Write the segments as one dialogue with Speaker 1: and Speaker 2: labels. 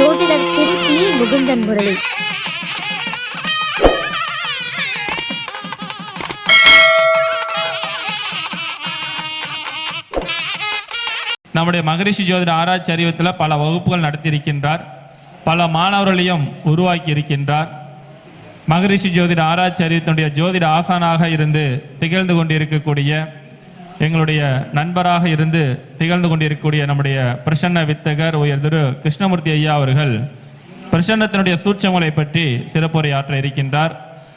Speaker 1: ஜோதிடர் திருப்பி முகுந்தன் முரளி.
Speaker 2: நம்முடைய மகரிஷி ஜோதிட ஆராய்ச்சி அறிவத்தில் பல வகுப்புகள் நடத்தியிருக்கின்றார். பல மாணவர்களையும் உருவாக்கி இருக்கின்றார். மகரிஷி ஜோதிட ஆராய்ச்சி அறிவத்தினுடைய ஜோதிட ஆசானாக இருந்து திகழ்ந்து கொண்டிருக்கக்கூடிய எங்களுடைய நண்பராக இருந்து திகழ்ந்து கொண்டிருக்கக்கூடிய நம்முடைய பிரசன்ன வித்தகர் உயர் திரு கிருஷ்ணமூர்த்தி ஐயா அவர்கள் பிரசன்னத்தினுடைய சூட்சங்களை பற்றி சிறப்புரை ஆற்ற இருக்கின்றார்.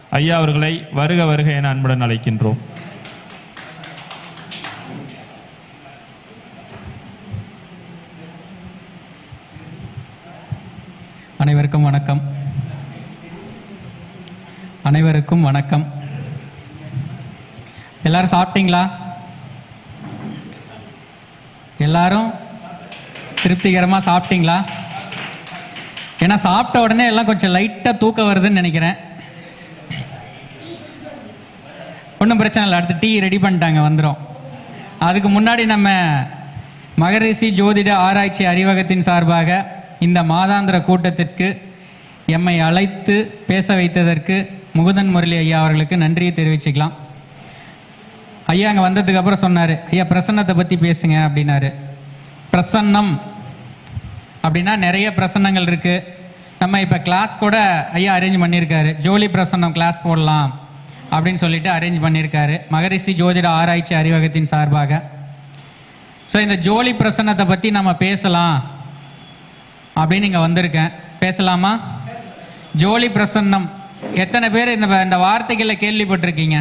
Speaker 2: ஐயா அவர்களை வருக வருக என அன்புடன் அழைக்கின்றோம்.
Speaker 3: அனைவருக்கும் வணக்கம். அனைவருக்கும் வணக்கம். எல்லாரும் சாப்பிட்டீங்களா? எல்லாரும் திருப்திகரமாக சாப்பிட்டீங்களா? ஏன்னா சாப்பிட்ட உடனே எல்லாம் கொஞ்சம் லைட்டாக தூக்கம் வருதுன்னு நினைக்கிறேன். ஒன்றும் பிரச்சனை இல்லை அடுத்து டீ ரெடி பண்ணிட்டாங்க வந்துடும் அதுக்கு முன்னாடி நம்ம மகரிஷி ஜோதிட ஆராய்ச்சி அறிவகத்தின் சார்பாக இந்த மாதாந்திர கூட்டத்திற்கு எம்மை அழைத்து பேச வைத்ததற்கு முகுதன் முரளி ஐயா அவர்களுக்கு நன்றியை தெரிவிச்சுக்கலாம். ஐயா அங்கே வந்ததுக்கு அப்புறம் சொன்னார் ஐயா பிரசன்னத்தை பற்றி பேசுங்க அப்படின்னாரு. பிரசன்னம் அப்படின்னா நிறைய பிரசன்னங்கள் இருக்குது நம்ம இப்போ கிளாஸ் கூட ஐயா அரேஞ்ச் பண்ணியிருக்காரு. ஜோலி பிரசன்னம் கிளாஸ் போடலாம் அப்படின்னு சொல்லிட்டு அரேஞ்ச் பண்ணியிருக்காரு. மகரிஷி ஜோதிட ஆராய்ச்சி அறிவகத்தின் சார்பாக. ஸோ இந்த ஜோலி பிரசன்னத்தை பற்றி நம்ம பேசலாம் அப்படின்னு இங்கே வந்திருக்கேன். பேசலாமா? ஜோலி பிரசன்னம். எத்தனை பேர் இந்த இந்த வார்த்தைகளை கேள்விப்பட்டிருக்கீங்க?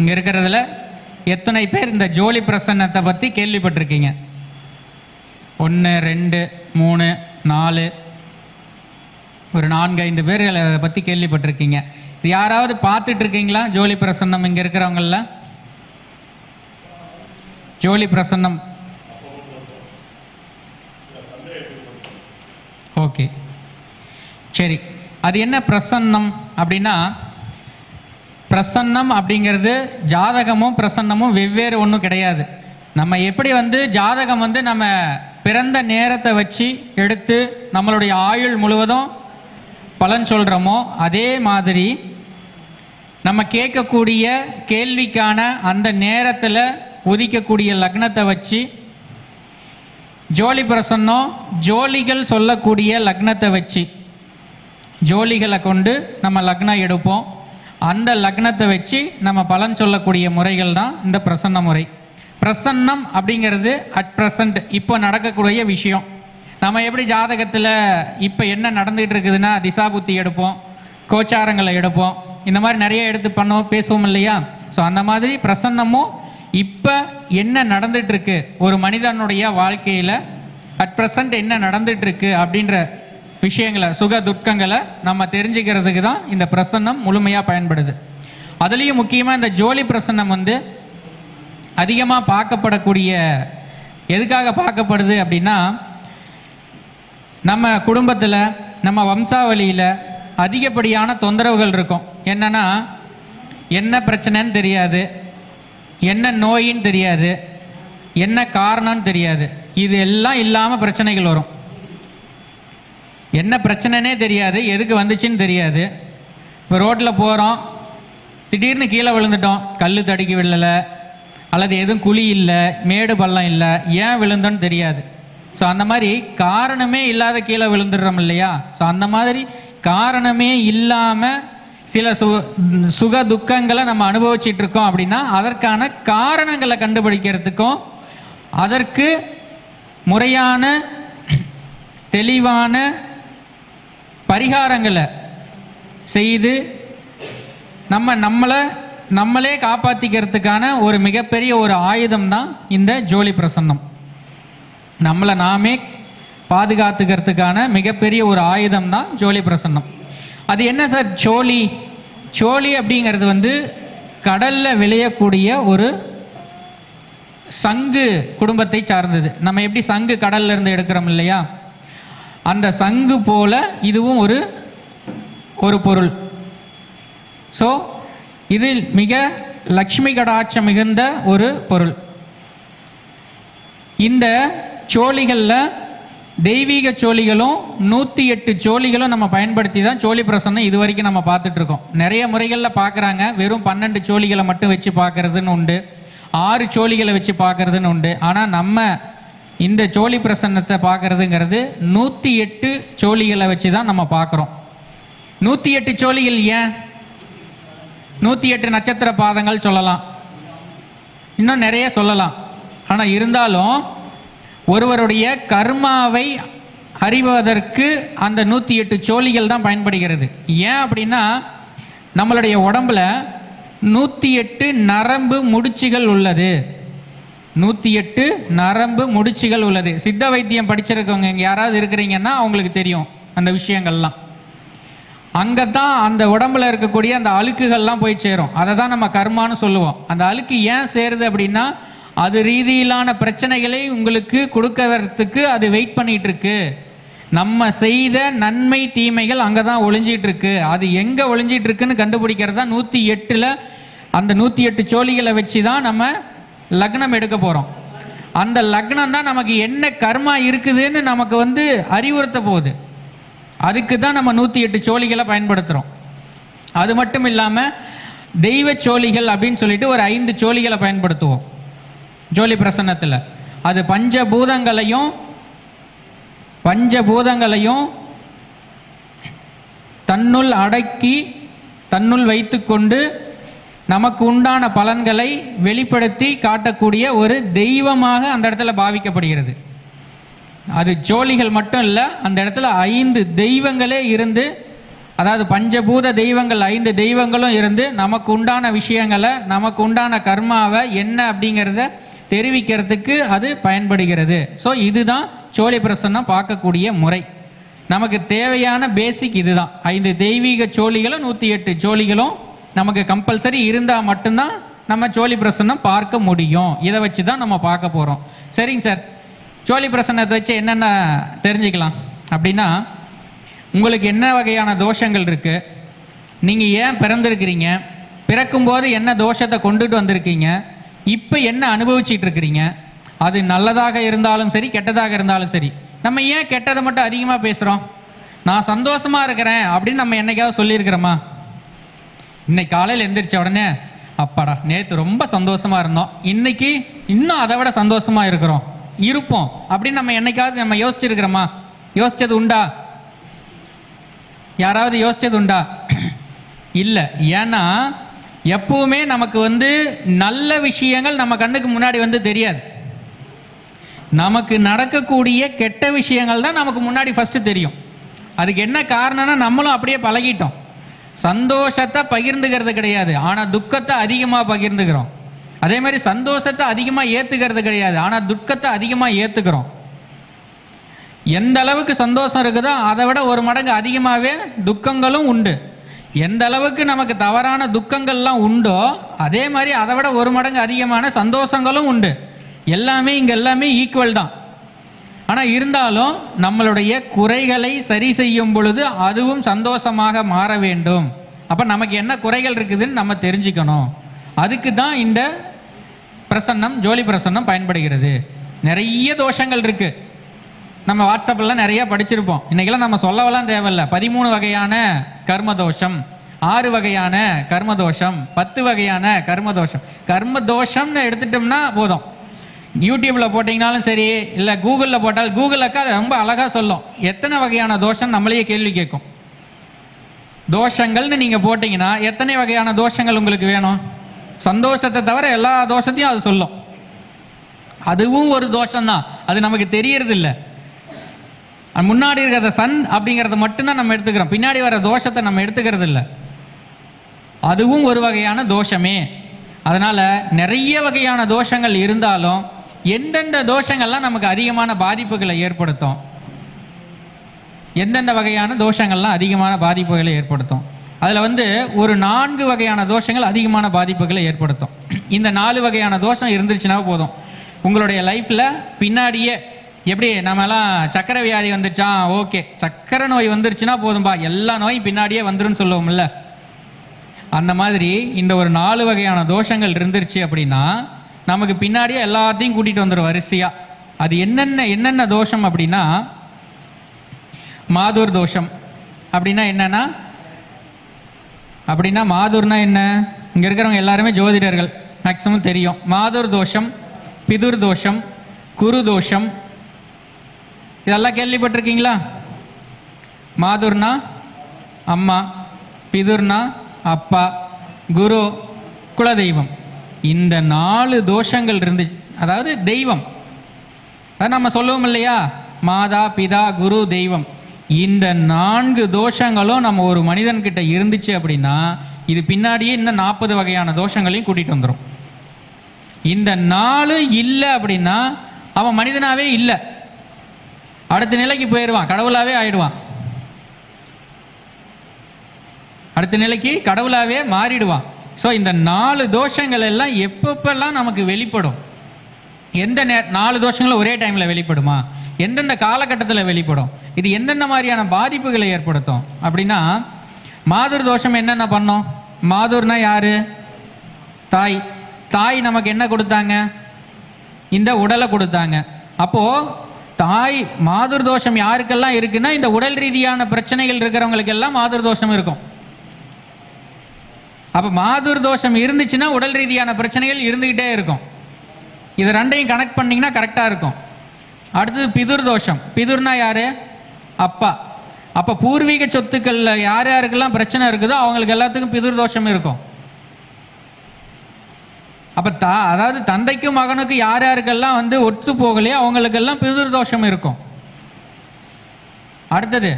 Speaker 3: இங்கே இருக்கிறதுல எத்தனை பேர் இந்த ஜோலி பிரசன்னத்தை பற்றி கேள்விப்பட்டிருக்கீங்க? ஒன்று ரெண்டு மூணு நாலு. ஒரு நான்கு ஐந்து பேர் அதை பற்றி கேள்விப்பட்டிருக்கீங்க. இது யாராவது பார்த்துட்டு இருக்கீங்களா ஜோலி பிரசன்னம் இங்கே இருக்கிறவங்கள ஜோலி பிரசன்னம். ஓகே. சரி. அது என்ன பிரசன்னம் அப்படின்னா பிரசன்னம் அப்படிங்கிறது ஜாதகமும் பிரசன்னமும் வெவ்வேறு ஒன்றும் கிடையாது. நம்ம எப்படி வந்து ஜாதகம் வந்து நம்ம பிறந்த நேரத்தை வச்சு எடுத்து நம்மளுடைய ஆயுள் முழுவதும் பலன் சொல்கிறோமோ அதே மாதிரி நம்ம கேட்கக்கூடிய கேள்விக்கான அந்த நேரத்தில் உதிக்கக்கூடிய லக்னத்தை வச்சு ஜோலி பிரசன்னம் ஜோலிகள் சொல்லக்கூடிய லக்னத்தை வச்சு ஜோலிகளை கொண்டு நம்ம லக்னம் எடுப்போம். அந்த லக்னத்தை வச்சு நம்ம பலன் சொல்லக்கூடிய முறைகள் தான் இந்த பிரசன்ன முறை. பிரசன்னம் அப்படிங்கிறது அட் ப்ரெசண்ட் இப்போ நடக்கக்கூடிய விஷயம். நம்ம எப்படி ஜாதகத்தில் இப்போ என்ன நடந்துகிட்டு இருக்குதுன்னா திசாபுத்தி எடுப்போம் கோச்சாரங்களை எடுப்போம். இந்த மாதிரி நிறைய எடுத்து பண்ணுவோம் பேசுவோம் இல்லையா? ஸோ அந்த மாதிரி பிரசன்னமும் இப்போ என்ன நடந்துட்டுருக்கு ஒரு மனிதனுடைய வாழ்க்கையில் அட் ப்ரெசண்ட் என்ன நடந்துகிட்ருக்கு அப்படின்ற விஷயங்களை சுக துக்கங்களை நம்ம தெரிஞ்சுக்கிறதுக்கு தான் இந்த பிரசன்னம் முழுமையாக பயன்படுது. அதுலேயும் முக்கியமாக இந்த ஜோலி பிரசன்னம் வந்து அதிகமாக பார்க்கப்படக்கூடிய எதுக்காக பார்க்கப்படுது அப்படின்னா நம்ம குடும்பத்தில் நம்ம வம்சாவளியில் அதிகப்படியான தொந்தரவுகள் இருக்கும். என்னென்னா என்ன பிரச்சனைன்னு தெரியாது என்ன நோயின்னு தெரியாது என்ன காரணம்னு தெரியாது. இது எல்லாம் இல்லாமல் பிரச்சனைகள் வரும். என்ன பிரச்சனைனே தெரியாது எதுக்கு வந்துச்சுன்னு தெரியாது. இப்போ ரோட்டில் போகிறோம் திடீர்னு கீழே விழுந்துட்டோம் கல் தடுக்கி விழலை அல்லது எதுவும் குழி இல்லை மேடு பள்ளம் இல்லை ஏன் விழுந்தோன்னு தெரியாது. ஸோ அந்த மாதிரி காரணமே இல்லாத கீழே விழுந்துடுறோம் இல்லையா? ஸோ அந்த மாதிரி காரணமே இல்லாமல் சில சு சுக துக்கங்களை நம்ம அனுபவிச்சிட்டு இருக்கோம் அப்படின்னா அதற்கான காரணங்களை கண்டுபிடிக்கிறதுக்கும் அதற்கு முறையான தெளிவான பரிகாரங்களை செய்து நம்ம நம்மளை நம்மளே காப்பாற்றிக்கிறதுக்கான ஒரு மிகப்பெரிய ஒரு ஆயுதம் தான் இந்த ஜோலி பிரசன்னம். நம்மளை நாமே பாதுகாத்துக்கிறதுக்கான மிகப்பெரிய ஒரு ஆயுதம் தான் ஜோலி பிரசன்னம். அது என்ன சார்? சோழி சோழி அப்படிங்கிறது வந்து கடலில் விளையக்கூடிய ஒரு சங்கு குடும்பத்தை சார்ந்தது. நம்ம எப்படி சங்கு கடல்ல இருந்து எடுக்கிறோம் இல்லையா? அந்த சங்கு போல இதுவும் ஒரு ஒரு பொருள். ஸோ இதில் மிக லக்ஷ்மி கடாட்சம் மிகுந்த ஒரு பொருள். இந்த சோழிகளில் தெய்வீக சோழிகளும் நூற்றி எட்டு சோழிகளும் நம்ம பயன்படுத்தி தான் சோழி பிரசன்னம் இது வரைக்கும் நம்ம பார்த்துட்ருக்கோம். நிறைய முறைகளில் பார்க்குறாங்க. வெறும் பன்னெண்டு சோழிகளை மட்டும் வச்சு பார்க்கறதுன்னு உண்டு. ஆறு சோழிகளை வச்சு பார்க்கறதுன்னு உண்டு. ஆனால் நம்ம இந்த சோழி பிரசன்னத்தை பார்க்கறதுங்கிறது நூற்றி எட்டு சோழிகளை வச்சு தான் நம்ம பார்க்குறோம். நூற்றி எட்டு சோழிகள் ஏன்? நூற்றி எட்டு நட்சத்திர பாதங்கள் சொல்லலாம். இன்னும் நிறைய சொல்லலாம். ஆனால் இருந்தாலும் ஒருவருடைய கர்மாவை அறிவதற்கு அந்த நூற்றி எட்டு சோழிகள் தான் பயன்படுகிறது. ஏன் அப்படின்னா நம்மளுடைய உடம்புல நூற்றி எட்டு நரம்பு முடிச்சுகள் உள்ளது. நூற்றி எட்டு நரம்பு முடிச்சுகள் உள்ளது. சித்த வைத்தியம் படிச்சிருக்கவங்க இங்கே யாராவது இருக்கிறீங்கன்னா அவங்களுக்கு தெரியும் அந்த விஷயங்கள்லாம். அங்கே தான் அந்த உடம்புல இருக்கக்கூடிய அந்த அழுக்குகள்லாம் போய் சேரும். அதை தான் நம்ம கர்மான்னு சொல்லுவோம். அந்த அழுக்கு ஏன் சேருது அப்படின்னா அது ரீதியிலான பிரச்சனைகளை உங்களுக்கு கொடுக்கறதுக்கு அது வெயிட் பண்ணிட்டு இருக்கு நம்ம செய்த நன்மை தீமைகள் அங்கே தான் ஒளிஞ்சிட்டு இருக்கு அது எங்கே ஒளிஞ்சிட்டு இருக்குன்னு கண்டுபிடிக்கிறது தான் நூற்றி எட்டில் அந்த நூற்றி எட்டு சோழிகளை வச்சு தான் நம்ம லக்னம் எடுக்க போகிறோம் அந்த லக்னம் தான் நமக்கு என்ன கர்மா இருக்குதுன்னு நமக்கு வந்து அறிவுறுத்த போகுது. அதுக்கு தான் நம்ம நூற்றி எட்டு சோழிகளை பயன்படுத்துகிறோம் அது மட்டும் இல்லாமல் தெய்வ சோழிகள் அப்படின்னு சொல்லிட்டு ஒரு ஐந்து சோழிகளை பயன்படுத்துவோம். ஜோலி பிரசன்னத்தில். அது பஞ்சபூதங்களையும் பஞ்சபூதங்களையும் தன்னுள் அடக்கி தன்னுள் வைத்துக்கொண்டு நமக்கு உண்டான பலன்களை வெளிப்படுத்தி காட்டக்கூடிய ஒரு தெய்வமாக அந்த இடத்துல பாவிக்கப்படுகிறது. அது ஜோலிகள் மட்டும் இல்லை அந்த இடத்துல ஐந்து தெய்வங்களே இருந்து அதாவது பஞ்சபூத தெய்வங்கள் ஐந்து தெய்வங்களும் இருந்து நமக்கு உண்டான விஷயங்களை நமக்கு உண்டான கர்மாவை என்ன அப்படிங்கிறத தெரிவிக்கிறதுக்கு அது பயன்படுகிறது. ஸோ இதுதான் சோழி பிரசன்னம் பார்க்கக்கூடிய முறை. நமக்கு தேவையான பேசிக் இதுதான். ஐந்து தெய்வீக சோழிகளும் நூற்றி எட்டு சோழிகளும் நமக்கு கம்பல்சரி இருந்தால் மட்டும்தான் நம்ம சோழி பிரசன்னம் பார்க்க முடியும். இதை வச்சு தான் நம்ம பார்க்க போகிறோம் சரிங்க சார். சோழி பிரசன்னத்தை வச்சு என்னென்ன தெரிஞ்சுக்கலாம்? அப்படின்னா உங்களுக்கு என்ன வகையான தோஷங்கள் இருக்குது நீங்கள் ஏன் பிறந்திருக்கிறீங்க? பிறக்கும்போது என்ன தோஷத்தை கொண்டுட்டு வந்திருக்கீங்க? இப்போ என்ன அனுபவிச்சிட்டு இருக்கிறீங்க? அது நல்லதாக இருந்தாலும் சரி கெட்டதாக இருந்தாலும் சரி. நம்ம ஏன் கெட்டதை மட்டும் அதிகமாக பேசுகிறோம் நான் சந்தோஷமாக இருக்கிறேன் அப்படின்னு நம்ம என்னைக்காவது சொல்லியிருக்கிறோமா? இன்னைக்கு காலையில் எந்திரிச்ச உடனே அப்பாடா நேற்று ரொம்ப சந்தோஷமாக இருந்தோம். இன்னைக்கு இன்னும் அதை விட சந்தோஷமாக இருக்கிறோம். இருப்போம். அப்படின்னு நம்ம என்னைக்காவது நம்ம யோசிச்சிருக்கிறோமா? யோசிச்சது உண்டா? யாராவது யோசிச்சது உண்டா? இல்லை. ஏன்னா எப்பவுமே நமக்கு வந்து நல்ல விஷயங்கள் நம்ம கண்ணுக்கு முன்னாடி வந்து தெரியாது. நமக்கு நடக்கக்கூடிய கெட்ட விஷயங்கள் தான் நமக்கு முன்னாடி ஃபஸ்ட்டு தெரியும். அதுக்கு என்ன காரணம்னா நம்மளும் அப்படியே பழகிட்டோம். சந்தோஷத்தை பகிர்ந்துக்கிறது கிடையாது. ஆனால் துக்கத்தை அதிகமாக பகிர்ந்துக்கிறோம். அதே மாதிரி சந்தோஷத்தை அதிகமாக ஏற்றுக்கிறது கிடையாது. ஆனால் துக்கத்தை அதிகமாக ஏற்றுக்கிறோம் எந்த அளவுக்கு சந்தோஷம் இருக்குதோ அதை விட ஒரு மடங்கு அதிகமாகவே துக்கங்களும் உண்டு. எந்த அளவுக்கு நமக்கு தவறான துக்கங்கள்லாம் உண்டோ அதே மாதிரி அதை விட ஒரு மடங்கு அதிகமான சந்தோஷங்களும் உண்டு. எல்லாமே இங்கே எல்லாமே ஈக்குவல் தான். ஆனால் இருந்தாலும் நம்மளுடைய குறைகளை சரி செய்யும் பொழுது அதுவும் சந்தோஷமாக மாற வேண்டும். அப்போ நமக்கு என்ன குறைகள் இருக்குதுன்னு நம்ம தெரிஞ்சுக்கணும். அதுக்கு தான் இந்த பிரசன்னம் ஜோலி பிரசன்னம் பயன்படுகிறது. நிறைய தோஷங்கள் இருக்குது நம்ம வாட்ஸ்அப்லாம் நிறைய படிச்சிருப்போம். இன்றைக்கெல்லாம் நம்ம சொல்லவெல்லாம் தேவையில்ல. பதிமூணு வகையான கர்ம தோஷம் ஆறு வகையான கர்ம தோஷம் பத்து வகையான கர்ம தோஷம். கர்ம தோஷம்னு எடுத்துட்டோம்னா போதும். யூடியூப்பில் போட்டிங்கனாலும் சரி இல்லை கூகுளில் போட்டால் கூகுள் அக்கா அது ரொம்ப அழகாக சொல்லும். எத்தனை வகையான தோஷம் நம்மளையே கேள்வி கேட்கும். தோஷங்கள்னு நீங்கள் போட்டிங்கன்னா எத்தனை வகையான தோஷங்கள் உங்களுக்கு வேணும்? சந்தோஷத்தை தவிர எல்லா தோஷத்தையும் அது சொல்லும். அதுவும் ஒரு தோஷம்தான். அது நமக்கு தெரியறது முன்னாடி இருக்கிறத சன் அப்படிங்கிறத மட்டும்தான் நம்ம எடுத்துக்கிறோம். பின்னாடி வர தோஷத்தை நம்ம எடுத்துக்கிறது இல்லை அதுவும் ஒரு வகையான தோஷமே. அதனால் நிறைய வகையான தோஷங்கள் இருந்தாலும் எந்தெந்த தோஷங்கள்லாம் நமக்கு அதிகமான பாதிப்புகளை ஏற்படுத்தும்? எந்தெந்த வகையான தோஷங்கள்லாம் அதிகமான பாதிப்புகளை ஏற்படுத்தும்? அதில் வந்து ஒரு நான்கு வகையான தோஷங்கள் அதிகமான பாதிப்புகளை ஏற்படுத்தும். இந்த நாலு வகையான தோஷம் இருந்துச்சுன்னா போதும். உங்களுடைய லைஃப்பில் பின்னாடியே எப்படி நம்மலாம் சக்கரை வியாதி வந்துருச்சா? ஓகே. சக்கரை நோய் வந்துருச்சுன்னா போதும்பா. எல்லா நோயும் பின்னாடியே வந்துருன்னு சொல்லுவோம்ல. அந்த மாதிரி இந்த ஒரு நாலு வகையான தோஷங்கள் இருந்துருச்சு அப்படின்னா நமக்கு பின்னாடியே எல்லாத்தையும் கூட்டிகிட்டு வந்துடும் வரிசையாக அது என்னென்ன என்னென்ன தோஷம் அப்படின்னா மாதுர் தோஷம். அப்படின்னா என்னன்னா அப்படின்னா மாதூர்னா என்ன? இங்கே இருக்கிறவங்க எல்லாருமே ஜோதிடர்கள். மேக்ஸிமம் தெரியும். மாதுர் தோஷம் பிதுர் தோஷம் குரு தோஷம். இதெல்லாம் கேள்விப்பட்டிருக்கீங்களா? மாதுர்னா அம்மா பிதுர்னா அப்பா குரு குலதெய்வம். இந்த நாலு தோஷங்கள் இருந்து அதாவது தெய்வம். அதான் நம்ம சொல்லுவோம் இல்லையா? மாதா பிதா குரு தெய்வம். இந்த நான்கு தோஷங்களும் நம்ம ஒரு மனிதன்கிட்ட இருந்துச்சு அப்படின்னா இது பின்னாடியே இன்னும் நாற்பது வகையான தோஷங்களையும் கூட்டிகிட்டு வந்துடும் இந்த நாலு இல்லை அப்படின்னா அவன் மனிதனாகவே இல்லை. அடுத்த நிலைக்கு போயிடுவான் கடவுளாகவே ஆயிடுவான். அடுத்த நிலைக்கு கடவுளாகவே மாறிடுவான். ஸோ இந்த நாலு தோஷங்கள் எல்லாம் எப்பப்பெல்லாம் நமக்கு வெளிப்படும்? எந்த நே நாலு தோஷங்களும் ஒரே டைமில் வெளிப்படுமா? எந்தெந்த காலகட்டத்தில் வெளிப்படும்? இது எந்தெந்த மாதிரியான பாதிப்புகளை ஏற்படுத்தும்? அப்படின்னா மாதுர் தோஷம் என்னென்ன பண்ணோம்? மாதுர்னா யார்? தாய். தாய் நமக்கு என்ன கொடுத்தாங்க? இந்த உடலை கொடுத்தாங்க. அப்போது தாய் மாதுர் தோஷம் யாருக்கெல்லாம் இருக்குன்னா இந்த உடல் ரீதியான பிரச்சனைகள் இருக்கிறவங்களுக்கெல்லாம் மாதுர் தோஷம் இருக்கும். அப்போ மாதுர் தோஷம் இருந்துச்சுன்னா உடல் ரீதியான பிரச்சனைகள் இருந்துக்கிட்டே இருக்கும். இது ரெண்டையும் கனெக்ட் பண்ணிங்கன்னா கரெக்டாக இருக்கும். அடுத்தது பிதுர் தோஷம். பிதுர்னா யார்? அப்பா. அப்போ பூர்வீக சொத்துக்களில் யார் யாருக்கெல்லாம் பிரச்சனை இருக்குதோ அவங்களுக்கு எல்லாத்துக்கும் பிதுர் தோஷம் இருக்கும். அப்போ தா அதாவது தந்தைக்கும் மகனுக்கும் யார் யாருக்கெல்லாம் வந்து ஒத்து போகலையோ அவங்களுக்கெல்லாம் பிதுர் தோஷம் இருக்கும். அடுத்தது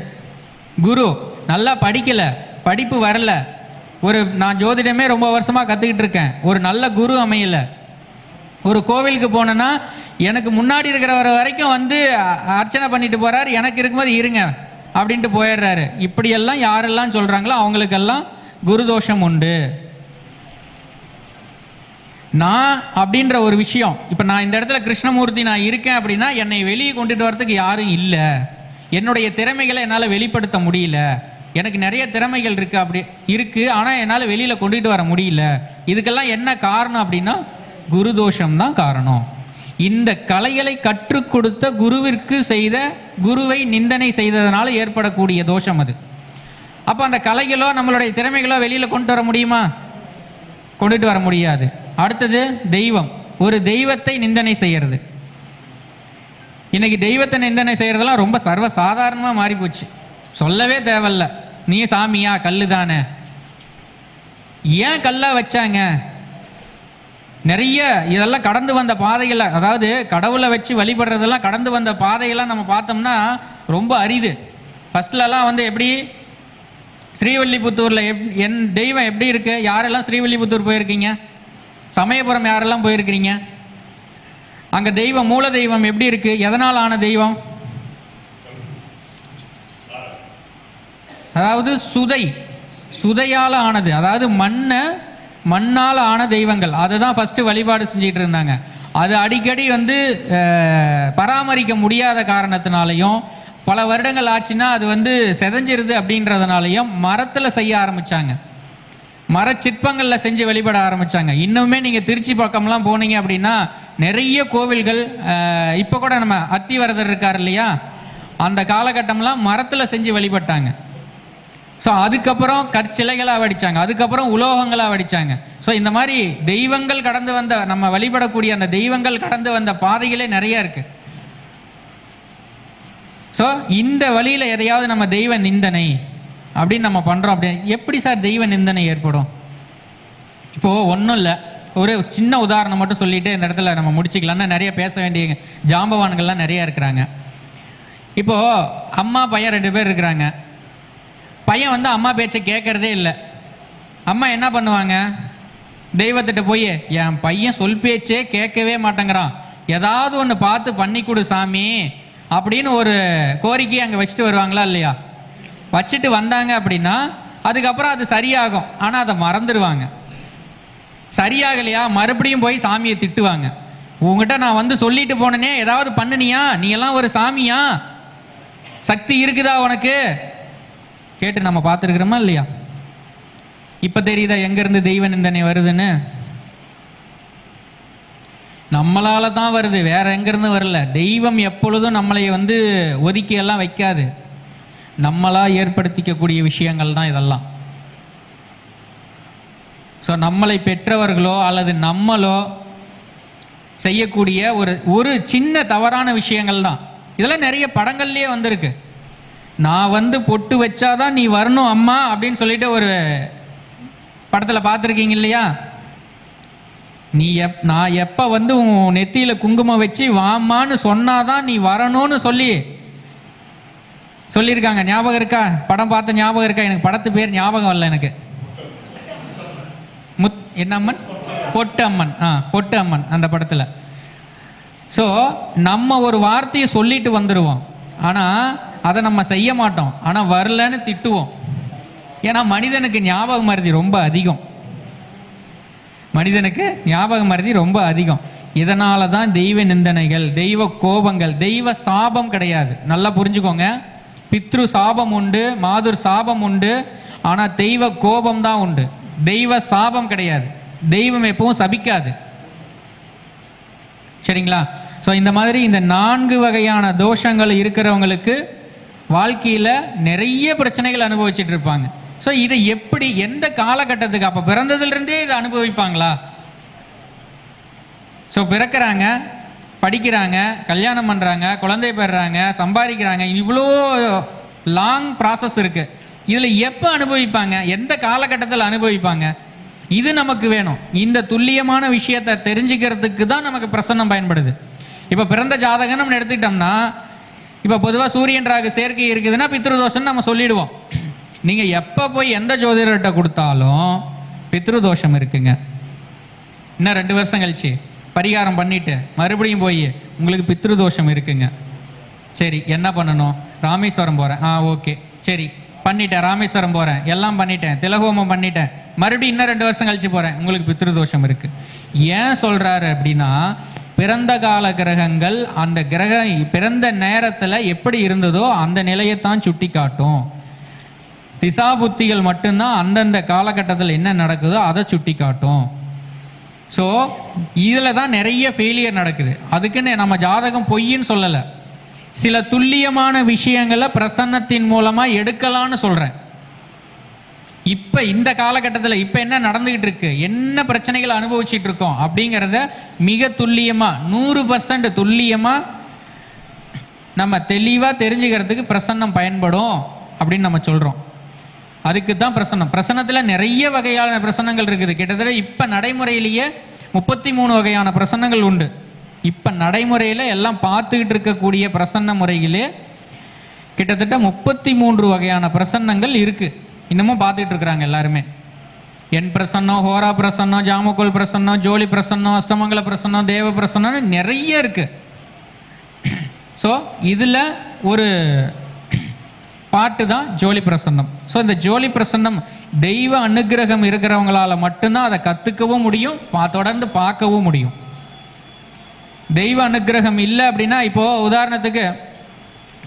Speaker 3: குரு. நல்லா படிக்கலை. படிப்பு வரல. ஒரு நான் ஜோதிடமே ரொம்ப வருஷமாக கற்றுக்கிட்டு இருக்கேன். ஒரு நல்ல குரு அமையல. ஒரு கோவிலுக்கு போனேன்னா எனக்கு முன்னாடி இருக்கிறவர் வரைக்கும் வந்து அர்ச்சனை பண்ணிட்டு போகிறார் எனக்கு இருக்கும்போது இருங்க அப்படின்ட்டு போயிடுறாரு. இப்படியெல்லாம் யாரெல்லாம் சொல்கிறாங்களோ அவங்களுக்கெல்லாம் குரு தோஷம் உண்டு. நான் அப்படின்ற ஒரு விஷயம் இப்போ நான் இந்த இடத்துல கிருஷ்ணமூர்த்தி நான் இருக்கேன் அப்படின்னா என்னை வெளியே கொண்டுட்டு வரத்துக்கு யாரும் இல்லை. என்னுடைய திறமைகளை என்னால் வெளிப்படுத்த முடியல. எனக்கு நிறைய திறமைகள் இருக்குது அப்படி இருக்குது ஆனால் என்னால் வெளியில் கொண்டுட்டு வர முடியல. இதுக்கெல்லாம் என்ன காரணம் அப்படின்னா குரு தோஷம் தான் காரணம். இந்த கலைகளை கற்றுக் கொடுத்த குருவிற்கு செய்த குருவை நிந்தனை செய்ததனால ஏற்படக்கூடிய தோஷம் அது. அப்போ அந்த கலைகளோ நம்மளுடைய திறமைகளோ வெளியில் கொண்டு வர முடியுமா? கொண்டுட்டு வர முடியாது. அடுத்தது தெய்வம். ஒரு தெய்வத்தை நிந்தனை செய்கிறது இன்னைக்கு தெய்வத்தை நிந்தனை செய்கிறதெல்லாம் ரொம்ப சர்வ சாதாரணமாக மாறிப்போச்சு. சொல்லவே தேவையில்ல. நீ சாமியா? கல்லு தானே ஏன் கல்லாக வச்சாங்க? நிறைய இதெல்லாம் கடந்து வந்த பாதைகளை அதாவது கடவுளை வச்சு வழிபடுறதெல்லாம் கடந்து வந்த பாதையெல்லாம் நம்ம பார்த்தோம்னா ரொம்ப அரிது. ஃபஸ்ட்லலாம் வந்து எப்படி? ஸ்ரீவல்லிபுத்தூரில் எப் என் தெய்வம் எப்படி இருக்கு? யாரெல்லாம் ஸ்ரீவல்லிபுத்தூர் போயிருக்கீங்க? சமயபுரம் யாரெல்லாம் போயிருக்கிறீங்க? அங்கே தெய்வம் மூல தெய்வம் எப்படி இருக்குது எதனால் ஆன தெய்வம்? அதாவது சுதை சுதையால் ஆனது அதாவது மண்ணை மண்ணால் ஆன தெய்வங்கள். அதை தான் ஃபஸ்ட்டு வழிபாடு செஞ்சிகிட்டு இருந்தாங்க. அது அடிக்கடி வந்து பராமரிக்க முடியாத காரணத்தினாலையும் பல வருடங்கள் ஆச்சுன்னா அது வந்து செதஞ்சிருது அப்படின்றதுனாலையும் மரத்தில் செய்ய ஆரம்பித்தாங்க மர சிற்பங்களில் செஞ்சு வழிபட ஆரம்பித்தாங்க இன்னுமே நீங்கள் திருச்சி பக்கம்லாம் போனீங்க அப்படின்னா நிறைய கோவில்கள் இப்போ கூட நம்ம அத்திவரதர் இருக்கார் இல்லையா? அந்த காலகட்டம்லாம் மரத்தில் செஞ்சு வழிபட்டாங்க. ஸோ அதுக்கப்புறம் கற்சிலைகளாக வடித்தாங்க அதுக்கப்புறம் உலோகங்களாக வடித்தாங்க ஸோ இந்த மாதிரி தெய்வங்கள் கடந்து வந்த நம்ம வழிபடக்கூடிய அந்த தெய்வங்கள் கடந்து வந்த பாதைகளே நிறைய இருக்கு. ஸோ இந்த வழியில் எதையாவது நம்ம தெய்வ நிந்தனை அப்படின்னு நம்ம பண்ணுறோம் அப்படி எப்படி சார் தெய்வ நிந்தனை ஏற்படும்? இப்போது ஒன்றும் இல்லை. ஒரு சின்ன உதாரணம் மட்டும் சொல்லிட்டு இந்த இடத்துல நம்ம முடிச்சுக்கலாம்னா நிறைய பேச வேண்டிய ஜாம்பவான்கள்லாம் நிறைய இருக்கிறாங்க. இப்போது அம்மா பையன் ரெண்டு பேர் இருக்கிறாங்க. பையன் வந்து அம்மா பேச்சை கேட்கறதே இல்லை. அம்மா என்ன பண்ணுவாங்க? தெய்வத்திட்ட போய் என் பையன் சொல் பேச்சே கேட்கவே மாட்டேங்கிறான். ஏதாவது ஒன்று பார்த்து பண்ணி கொடு சாமி அப்படின்னு ஒரு கோரிக்கையை அங்கே வச்சுட்டு வருவாங்களா இல்லையா? வச்சுட்டு வந்தாங்க அப்படின்னா அதுக்கப்புறம் அது சரியாகும். ஆனால் அதை மறந்துடுவாங்க. சரியாகலையா? மறுபடியும் போய் சாமியை திட்டுவாங்க. உங்ககிட்ட நான் வந்து சொல்லிட்டு போனேனே ஏதாவது பண்ணுனியா? நீ எல்லாம் ஒரு சாமியா? சக்தி இருக்குதா உனக்கு? கேட்டு நம்ம பார்த்துருக்குறோமா இல்லையா? இப்போ தெரியுதா எங்கேருந்து தெய்வ நிந்தனை வருதுன்னு? நம்மளால தான் வருது வேற எங்கேருந்து வரல. தெய்வம் எப்பொழுதும் நம்மளை வந்து ஒதுக்கி எல்லாம் வைக்காது. நம்மளாக ஏற்படுத்திக்கக்கூடிய விஷயங்கள் தான் இதெல்லாம். ஸோ நம்மளை பெற்றவர்களோ அல்லது நம்மளோ செய்யக்கூடிய ஒரு ஒரு சின்ன தவறான விஷயங்கள் தான். இதெல்லாம் நிறைய படங்கள்லேயே வந்திருக்கு. நான் வந்து பொட்டு வச்சாதான் நீ வரணும் அம்மா அப்படின்னு சொல்லிட்டு ஒரு படத்தில் பார்த்துருக்கீங்க இல்லையா? நீ எப் நான் எப்போ வந்து உன் நெத்தியில் குங்குமம் வச்சு வாம்மான்னு சொன்னாதான் நீ வரணும்னு சொல்லி சொல்லியிருக்காங்க. ஞாபகம் இருக்கா? படம் பார்த்த ஞாபகம் இருக்கா? எனக்கு படத்து பேர் ஞாபகம் இல்லை எனக்கு. முத் என்ன அம்மன்? பொட்டு அம்மன் ஆ பொட்டு அம்மன் அந்த படத்தில். ஸோ நம்ம ஒரு வார்த்தையை சொல்லிட்டு வந்துடுவோம் ஆனால் அதை நம்ம செய்ய மாட்டோம். ஆனால் வரலன்னு திட்டுவோம். ஏன்னா மனிதனுக்கு ஞாபக மருதி ரொம்ப அதிகம். மனிதனுக்கு ஞாபக மருதி ரொம்ப அதிகம். இதனால தான் தெய்வ நிந்தனைகள் தெய்வ கோபங்கள் தெய்வ சாபம் கிடையாது. நல்லா புரிஞ்சுக்கோங்க. பித்ரு சாபம் உண்டு மாதுர் சாபம் உண்டு ஆனால் தெய்வ கோபம் தான் உண்டு. தெய்வ சாபம் கிடையாது. தெய்வம் எப்பவும் சபிக்காது. சரிங்களா? ஸோ இந்த மாதிரி இந்த நான்கு வகையான தோஷங்கள் இருக்கிறவங்களுக்கு வாழ்க்கையில் நிறைய பிரச்சனைகள் அனுபவிச்சுட்டு இருப்பாங்க. ஸோ இதை எப்படி எந்த காலகட்டத்துக்கு அப்போ பிறந்ததுலேருந்தே இதை அனுபவிப்பாங்களா? ஸோ பிறக்கிறாங்க படிக்கிறாங்க கல்யாணம் பண்ணுறாங்க குழந்தை பெறுறாங்க சம்பாதிக்கிறாங்க இவ்வளோ லாங் ப்ராசஸ் இருக்குது இதில் எப்போ அனுபவிப்பாங்க? எந்த காலகட்டத்தில் அனுபவிப்பாங்க? இது நமக்கு வேணும். இந்த துல்லியமான விஷயத்தை தெரிஞ்சுக்கிறதுக்கு தான் நமக்கு பிரசன்னம் பயன்படுது. இப்போ பிறந்த ஜாதகம் நம்ம எடுத்துக்கிட்டோம்னா இப்போ பொதுவாக சூரியன் ராகு சேர்க்கை இருக்குதுன்னா பித்ருதோஷம்னு நம்ம சொல்லிடுவோம். நீங்கள் எப்போ போய் எந்த ஜோதிடர்கிட்ட கொடுத்தாலும் பித்ருதோஷம் இருக்குங்க. இன்னும் ரெண்டு வருஷம் கழிச்சு பரிகாரம் பண்ணிட்டு மறுபடியும் போய் உங்களுக்கு பித்ருதோஷம் இருக்குங்க. சரி என்ன பண்ணணும்? ராமேஸ்வரம் போகிறேன் ஆ ஓகே. சரி பண்ணிட்டேன் ராமேஸ்வரம் போகிறேன் எல்லாம் பண்ணிட்டேன் திலகோமம் பண்ணிட்டேன். மறுபடியும் இன்னும் ரெண்டு வருஷம் கழிச்சு போகிறேன் உங்களுக்கு பித்ருதோஷம் இருக்குது ஏன் சொல்கிறாரு அப்படின்னா பிறந்த கால கிரகங்கள் அந்த கிரக பிறந்த நேரத்தில் எப்படி இருந்ததோ அந்த நிலையைத்தான் சுட்டி காட்டும் திசா புத்திகள் மட்டும்தான் அந்தந்த காலகட்டத்தில் என்ன நடக்குதோ அதை சுட்டி காட்டும் ஸோ இதில் தான் நிறைய ஃபெயிலியர் நடக்குது. அதுக்குன்னு நம்ம ஜாதகம் பொய்ன்னு சொல்லலை. சில துல்லியமான விஷயங்களை பிரசன்னத்தின் மூலமாக எடுக்கலான்னு சொல்கிறேன் இப்போ இந்த காலகட்டத்தில் இப்போ என்ன நடந்துகிட்டு இருக்கு? என்ன பிரச்சனைகளை அனுபவிச்சுட்டு இருக்கோம்? அப்படிங்கிறத மிக துல்லியமாக நூறு பர்சன்ட் துல்லியமாக நம்ம தெளிவாக தெரிஞ்சுக்கிறதுக்கு பிரசன்னம் பயன்படும் அப்படின்னு நம்ம சொல்கிறோம் அதுக்கு தான் பிரசன்னம். பிரசன்னத்தில் நிறைய வகையான பிரசன்னங்கள் இருக்குது. கிட்டத்தட்ட இப்போ நடைமுறையிலேயே முப்பத்தி மூணு வகையான பிரசன்னங்கள் உண்டு. இப்போ நடைமுறையில் எல்லாம் பார்த்துக்கிட்டு இருக்கக்கூடிய பிரசன்ன முறையிலே கிட்டத்தட்ட முப்பத்தி மூன்று வகையான பிரசன்னங்கள் இருக்குது இன்னமும் பார்த்துட்டு இருக்கிறாங்க எல்லாருமே. என் பிரசன்னம் ஹோரா பிரசன்னம் ஜாமக்கோல் பிரசன்னம் ஜோலி பிரசன்னம் அஷ்டமங்கல பிரசன்னம் தேவ பிரசன்னம்னு நிறைய இருக்குது ஸோ இதில் ஒரு பாட்டு தான் ஜோலி பிரசன்னம். ஸோ இந்த ஜோலி பிரசன்னம் தெய்வ அனுக்கிரகம் இருக்கிறவங்களால மட்டும்தான் அதை கற்றுக்கவும் முடியும் தொடர்ந்து பார்க்கவும் முடியும். தெய்வ அனுக்கிரகம் இல்லை அப்படின்னா இப்போது உதாரணத்துக்கு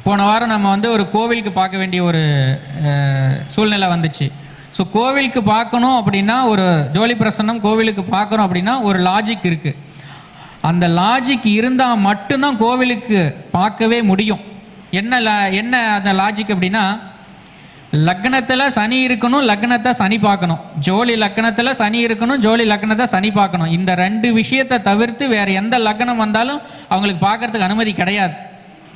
Speaker 3: போன வாரம் நம்ம வந்து ஒரு கோவிலுக்கு பார்க்க வேண்டிய ஒரு சூழ்நிலை வந்துச்சு. ஸோ கோவிலுக்கு பார்க்கணும் அப்படின்னா ஒரு ஜோலி பிரசன்னம் கோவிலுக்கு பார்க்கணும் அப்படின்னா ஒரு லாஜிக் இருக்குது அந்த லாஜிக் இருந்தால் மட்டும்தான் கோவிலுக்கு பார்க்கவே முடியும். என்ன லா என்ன அந்த லாஜிக் அப்படின்னா லக்னத்தில் சனி இருக்கணும் லக்னத்தை சனி பார்க்கணும். ஜோலி லக்னத்தில் சனி இருக்கணும் ஜோலி லக்னத்தை சனி பார்க்கணும். இந்த ரெண்டு விஷயத்தை தவிர்த்து வேறு எந்த லக்னம் வந்தாலும் அவங்களுக்கு பார்க்கறதுக்கு அனுமதி கிடையாது.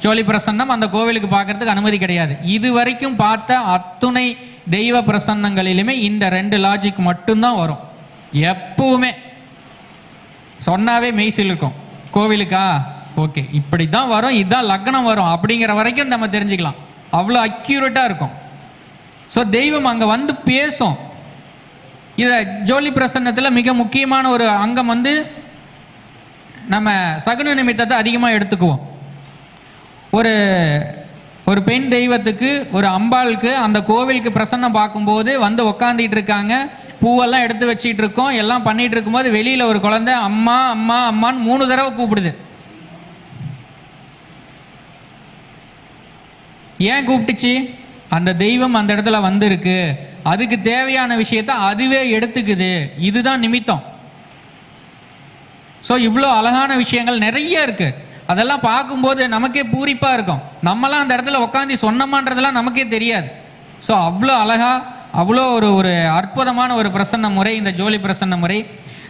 Speaker 3: சோழி பிரசன்னம் அந்த கோவிலுக்கு பார்க்கறதுக்கு அனுமதி கிடையாது. இது வரைக்கும் பார்த்த அத்துணை தெய்வ பிரசன்னங்களிலுமே இந்த ரெண்டு லாஜிக் மட்டும்தான் வரும். எப்பவுமே. சொன்னாவே மெய்சில் இருக்கும். கோவிலுக்கா? ஓகே. இப்படி தான் வரும். இதுதான் லக்னம் வரும். அப்படிங்கிற வரைக்கும் நம்ம தெரிஞ்சுக்கலாம். அவ்வளோ அக்யூரேட்டாக இருக்கும். ஸோ தெய்வம் அங்கே வந்து பேசும். இதை ஜோலி பிரசன்னத்தில் மிக முக்கியமான ஒரு அங்கம் வந்து நம்ம சகுன நிமித்தத்தை அதிகமாக எடுத்துக்குவோம். ஒரு ஒரு பெண் தெய்வத்துக்கு ஒரு அம்பாளுக்கு அந்த கோவிலுக்கு பிரசன்னம் பார்க்கும்போது வந்து உக்காந்துட்டு இருக்காங்க. பூவெல்லாம் எடுத்து வச்சிட்டு இருக்கோம். எல்லாம் பண்ணிட்டு இருக்கும்போது வெளியில் ஒரு குழந்தை அம்மா அம்மா அம்மான்னு மூணு தடவை கூப்பிடுது. ஏன் கூப்பிட்டுச்சு? அந்த தெய்வம் அந்த இடத்துல வந்திருக்கு. அதுக்கு தேவையான விஷயத்த அதுவே எடுத்துக்குது. இதுதான் நிமித்தம். ஸோ இவ்வளோ அழகான விஷயங்கள் நிறைய இருக்குது அதெல்லாம் பார்க்கும்போது நமக்கே பூரிப்பாக இருக்கும். நம்மலாம் அந்த இடத்துல உட்காந்து சொன்னோமான்றதெல்லாம் நமக்கே தெரியாது. ஸோ அவ்வளோ அழகாக அவ்வளோ ஒரு ஒரு அற்புதமான ஒரு பிரசன்ன முறை இந்த ஜோலி பிரசன்ன முறை.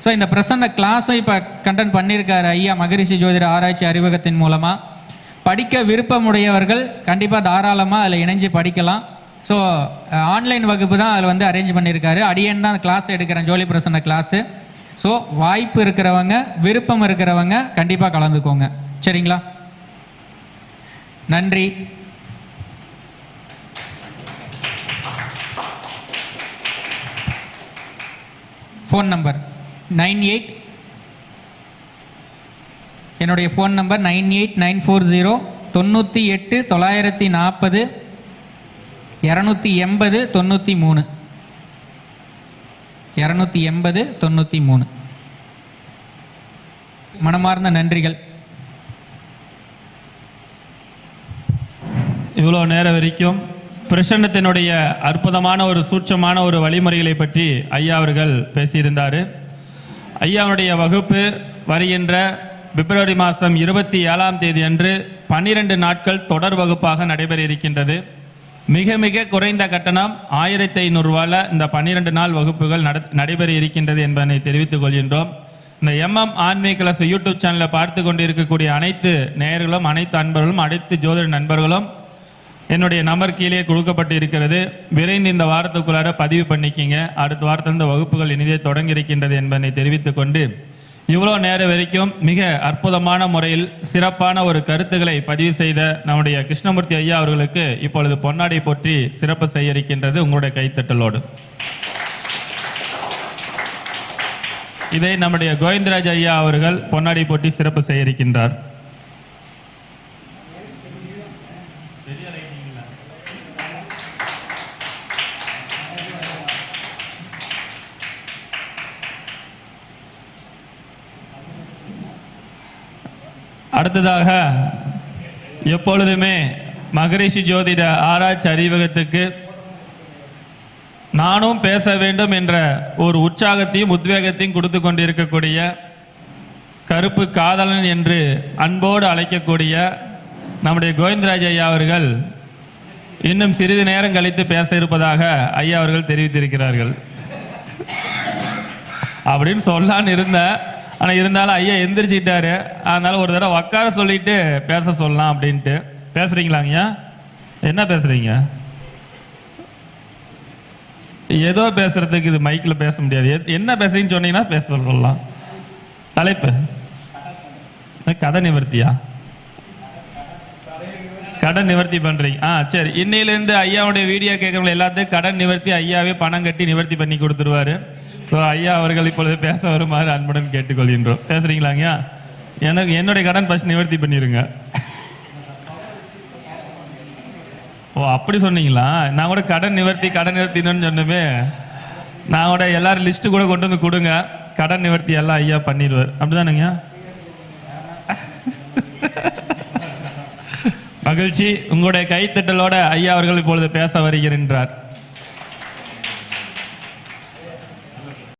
Speaker 3: ஸோ இந்த பிரசன்ன கிளாஸும் இப்போ கண்டென்ட் பண்ணியிருக்காரு ஐயா மகரிஷி ஜோதிட ஆராய்ச்சி அறிவகத்தின் மூலமாக படிக்க விருப்பமுடையவர்கள் கண்டிப்பாக தாராளமாக அதில் இணைஞ்சு படிக்கலாம். ஸோ ஆன்லைன் வகுப்பு தான் அதில் வந்து அரேஞ்ச் பண்ணியிருக்காரு. அடியன் தான் கிளாஸ் எடுக்கிறேன் ஜோலி பிரசன்ன கிளாஸு ஸோ வாய்ப்பு இருக்கிறவங்க விருப்பம் இருக்கிறவங்க கண்டிப்பாக கலந்துக்கோங்க. சரிங்களா? நன்றி. ஃபோன் நம்பர் நைன் எயிட் என்னுடைய phone number nine eight nine four zero தொண்ணூற்றி எட்டு தொள்ளாயிரத்தி நாற்பது இரநூத்தி எண்பது தொண்ணூற்றி மூணு. இரநூத்தி எண்பது தொண்ணூற்றி மூணு. மனமார்ந்த நன்றிகள்.
Speaker 2: இவ்வளோ நேரம் வரைக்கும் பிரசன்னத்தினுடைய அற்புதமான ஒரு சூட்சமான ஒரு வழிமுறைகளை பற்றி ஐயா அவர்கள் பேசியிருந்தார். ஐயாவுடைய வகுப்பு வருகின்ற பிப்ரவரி மாதம் இருபத்தி ஏழாம் தேதி அன்று பன்னிரண்டு நாட்கள் தொடர் வகுப்பாக நடைபெற இருக்கின்றது. மிக மிக குறைந்த கட்டணம் ஆயிரத்தி ஐநூறுரூவாவில் இந்த பன்னிரண்டு நாள் வகுப்புகள் நட நடைபெற இருக்கின்றது என்பதனை தெரிவித்துக் கொள்கின்றோம். இந்த எம்எம் ஆன்மீக கிளாஸ் யூடியூப் சேனலை பார்த்து கொண்டு இருக்கக்கூடிய அனைத்து நேயர்களும் அனைத்து அன்பர்களும் அனைத்து ஜோதிட நண்பர்களும் என்னுடைய நம்பர் கீழே கொடுக்கப்பட்டு இருக்கிறது விரைந்து இந்த வாரத்துக்குள்ளார பதிவு பண்ணிக்கிங்க. அடுத்த வாரத்திலிருந்து வகுப்புகள் இனிதே தொடங்கி இருக்கின்றது என்பதை தெரிவித்துக் கொண்டு இவ்வளோ நேரம் வரைக்கும் மிக அற்புதமான முறையில் சிறப்பான ஒரு கருத்துக்களை பதிவு செய்த நம்முடைய கிருஷ்ணமூர்த்தி ஐயா அவர்களுக்கு இப்பொழுது பொன்னாடை போற்றி சிறப்பு செய்ய இருக்கின்றது உங்களுடைய கைத்தட்டலோடு. இதை நம்முடைய கோவிந்தராஜ் ஐயா அவர்கள் பொன்னாடி போட்டி சிறப்பு செய்ய இருக்கின்றார் அடுத்ததாக எப்பொழுதுமே மகரிஷி ஜோதிட ஆராய்ச்சி அறிவகத்துக்கு நானும் பேச வேண்டும் என்ற ஒரு உற்சாகத்தையும் உத்வேகத்தையும் கொடுத்து கொண்டிருக்கக்கூடிய கருப்பு காதலன் என்று அன்போடு அழைக்கக்கூடிய நம்முடைய கோவிந்தராஜ் ஐயா அவர்கள் இன்னும் சிறிது நேரம் கழித்து பேச இருப்பதாக ஐயா அவர்கள் தெரிவித்திருக்கிறார்கள். அப்படின்னு சொல்லான்னு இருந்தேன். ஆனால் இருந்தாலும் ஐயா எந்திரிச்சிட்டாரு. அதனால ஒரு தடவை உட்கார சொல்லிட்டு பேச சொல்லலாம் அப்படின்ட்டு. பேசுறீங்களாங்க என்ன பேசுறீங்க? ஏதோ பேசுறதுக்கு இது மைக்கில் பேச முடியாது. எத்- என்ன பேசுறீங்கன்னு சொன்னீங்கன்னா பேச சொல்லலாம். தலைப்பு. கதை நிவர்த்தியா? கடன் நிவர்த்தி பண்றீங்க. ஆ சரி. இன்னையிலேருந்து ஐயாவுடைய வீடியோ கேட்கறவங்க எல்லாத்தையும் கடன் நிவர்த்தி ஐயாவே பணம் கட்டி நிவர்த்தி பண்ணி கொடுத்துருவாரு. ஸோ ஐயா அவர்கள் இப்பொழுது பேச வருமாறு அன்புடன் கேட்டுக்கொள்கின்றோம். பேசுறீங்களா ஐயா எனக்கு என்னுடைய கடன் ஃபர்ஸ்ட் நிவர்த்தி பண்ணிடுங்க ஓ அப்படி சொன்னீங்களா? நான் கூட கடன் நிவர்த்தி கடன் நிவர்த்தின்னு சொன்னமே. நான் கூட எல்லாரும் லிஸ்ட்டு கூட கொண்டு வந்து கொடுங்க. கடன் நிவர்த்தி எல்லாம் ஐயா பண்ணிடுவார். அப்படிதானுங்க மகிழ்ச்சி. உங்களுடைய கைத்தட்டலோட ஐயா அவர்கள் இப்பொழுது பேச வருகின்றார்.